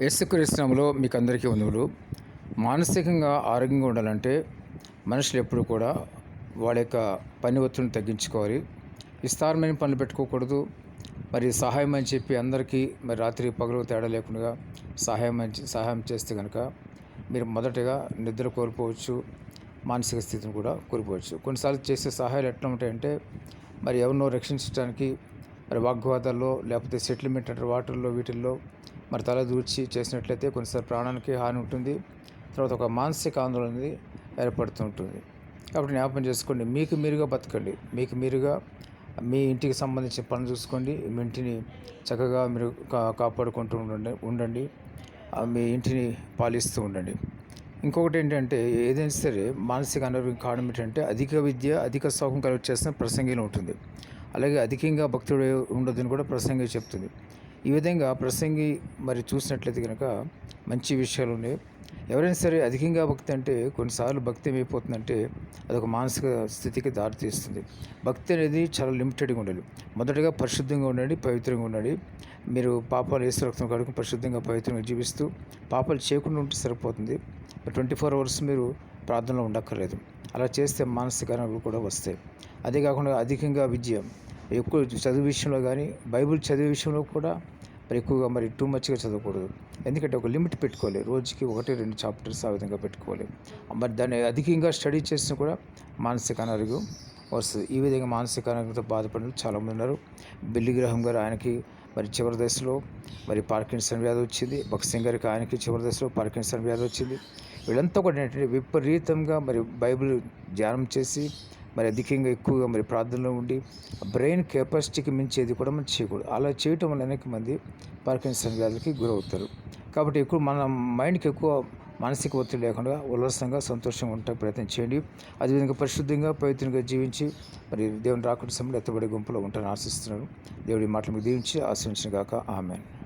యేసుక్రీస్తునంలో మీకు అందరికీ వందములు మానసికంగా ఆరోగ్యంగా ఉండాలంటే మనుషులు ఎప్పుడు కూడా వాళ్ళ యొక్క పని ఒత్తిడిని తగ్గించుకోవాలి. విస్తారమైన పనులు పెట్టుకోకూడదు. మరి సహాయం అని చెప్పి అందరికీ మరి రాత్రి పగలు తేడా లేకుండా సహాయం అని సహాయం చేస్తే కనుక మీరు మొదటగా నిద్ర కోల్పోవచ్చు. మానసిక స్థితిని కూడా కోల్పోవచ్చు. కొన్నిసార్లు చేసే సహాయాలు ఎట్లా ఉంటాయంటే మరి ఎవరినో రక్షించడానికి మరి వాగ్వాదాల్లో లేకపోతే సెటిల్మెంట్ అంటే వాటర్లో వీటిల్లో మరి తల దూర్చి చేసినట్లయితే కొన్నిసార్లు ప్రాణానికి హాని ఉంటుంది. తర్వాత ఒక మానసిక ఆందోళన అనేది ఏర్పడుతుంటుంది కాబట్టి జ్ఞాపకం చేసుకోండి మీకు మీరుగా బతకండి. మీకు మీరుగా మీ ఇంటికి సంబంధించిన పనులు చూసుకోండి. మీ ఇంటిని చక్కగా మీరు కా కాపాడుకుంటూ ఉండండి ఉండండి. మీ ఇంటిని పాలిస్తూ ఉండండి. ఇంకొకటి ఏంటంటే ఏదైనా సరే మానసిక అనారోగ్యం కారణం ఏంటంటే అధిక విద్య అధిక సౌకం కలిగి చేసిన ప్రసంగిలో ఉంటుంది. అలాగే అధికంగా భక్తుడు ఉండదని కూడా ప్రసంగి చెప్తుంది. ఈ విధంగా ప్రసంగి మరి చూసినట్లయితే కనుక మంచి విషయాలు ఉన్నాయి. ఎవరైనా సరే అధికంగా భక్తి అంటే కొన్నిసార్లు భక్తి ఏమైపోతుందంటే అదొక మానసిక స్థితికి దారితీస్తుంది. భక్తి అనేది చాలా లిమిటెడ్గా ఉండాలి. మొదటగా పరిశుద్ధంగా ఉండండి పవిత్రంగా ఉండండి. మీరు పాపాలు వేసి రక్తం కడుగు పరిశుద్ధంగా పవిత్రంగా జీవిస్తూ పాపాలు చేయకుండా ఉంటే సరిపోతుంది. ట్వంటీ ఫోర్ అవర్స్ మీరు ప్రార్థనలో ఉండక్కర్లేదు. అలా చేస్తే మానసిక కూడా వస్తాయి. అదే కాకుండా అధికంగా విద్య ఎక్కువ చదువు విషయంలో కానీ బైబిల్ చదివే విషయంలో కూడా మరి ఎక్కువగా మరి టూ మచ్గా చదవకూడదు. ఎందుకంటే ఒక లిమిట్ పెట్టుకోవాలి. రోజుకి ఒకటి రెండు చాప్టర్స్ ఆ విధంగా పెట్టుకోవాలి. మరి దాన్ని అధికంగా స్టడీ చేసినా కూడా మానసిక అనారోగ్యం వస్తుంది. ఈ విధంగా మానసిక అనారోగ్యంతో బాధపడిన చాలామంది ఉన్నారు. బిల్లి గ్రహం గారు ఆయనకి మరి చివరి దశలో మరి పార్కిన్సన్ వ్యాధి వచ్చింది. భక్సింగ్ గారికి ఆయనకి చివరి దశలో పార్కిన్సన్ వ్యాధి వచ్చింది. వీళ్ళంతా కూడా ఏంటంటే విపరీతంగా మరి బైబిల్ ధ్యానం చేసి మరి అధికంగా ఎక్కువగా మరి ప్రార్థనలో ఉండి బ్రెయిన్ కెపాసిటీకి మించేది కూడా మనం చేయకూడదు. అలా చేయటం వల్ల అనేక మంది పార్కిన్సన్ వ్యాధులకి గురవుతారు. కాబట్టి ఎక్కువ మన మైండ్కి ఎక్కువ మానసిక ఒత్తిడి లేకుండా ఉల్లాసంగా సంతోషంగా ఉంటే ప్రయత్నం చేయండి. అదేవిధంగా పరిశుద్ధంగా పవిత్రంగా జీవించి మరి దేవుని రాకుండా సమయంలో ఎత్తబడే గుంపులో ఉంటానని ఆశిస్తున్నాను. దేవుడి మాటలు మీకు దీవించి ఆశించిన గాక. ఆమెను.